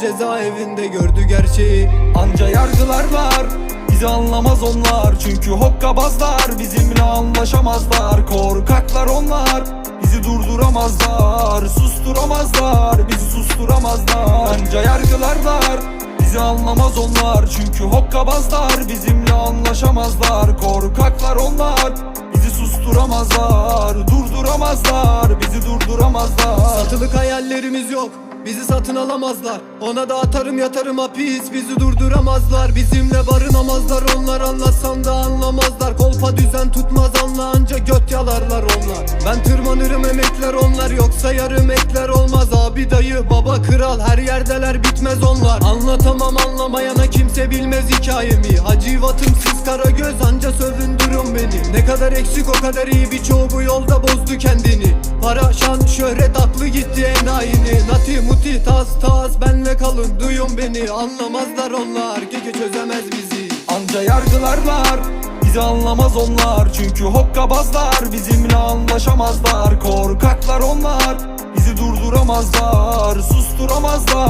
cezaevinde gördü gerçeği. Anca yargılarlar Bizi anlamaz onlar. Çünkü hokkabazlar Bizimle anlaşamazlar. Korkaklar onlar Bizi durduramazlar. Susturamazlar Bizi susturamazlar. Anca yargılarlar Bizi anlamaz onlar. Çünkü hokkabazlar Bizimle anlaşamazlar. Korkaklar onlar Bizi susturamazlar. Durduramazlar Bizi durduramazlar Satılık hayallerimiz yok Bizi satın alamazlar. Ona da atarım yatarım hapis Bizi durduramazlar. Bizimle barınamazlar Onlar anlatsan da anlamazlar. Kolpa düzen tutmaz anla anca göt yalarlar onlar. Ben tırmanırım emekler onlar Yoksa yarım ekler olmaz. Abi dayı baba kral Her yerdeler bitmez onlar. Anlatamam anlamayana kimse bilmez hikayemi. Hacivatım siz kara göz anca Ne kadar eksik o kadar iyi. Birçoğu bu yolda bozdu kendini. Para, şan, şöhret aklı gitti enayini. Nati, muti, tas, tas benle kalın duyun beni. Anlamazlar onlar keke çözemez bizi. Anca yargılarlar Bizi anlamaz onlar. Çünkü hokkabazlar Bizimle anlaşamazlar. Korkaklar onlar Bizi durduramazlar Susturamazlar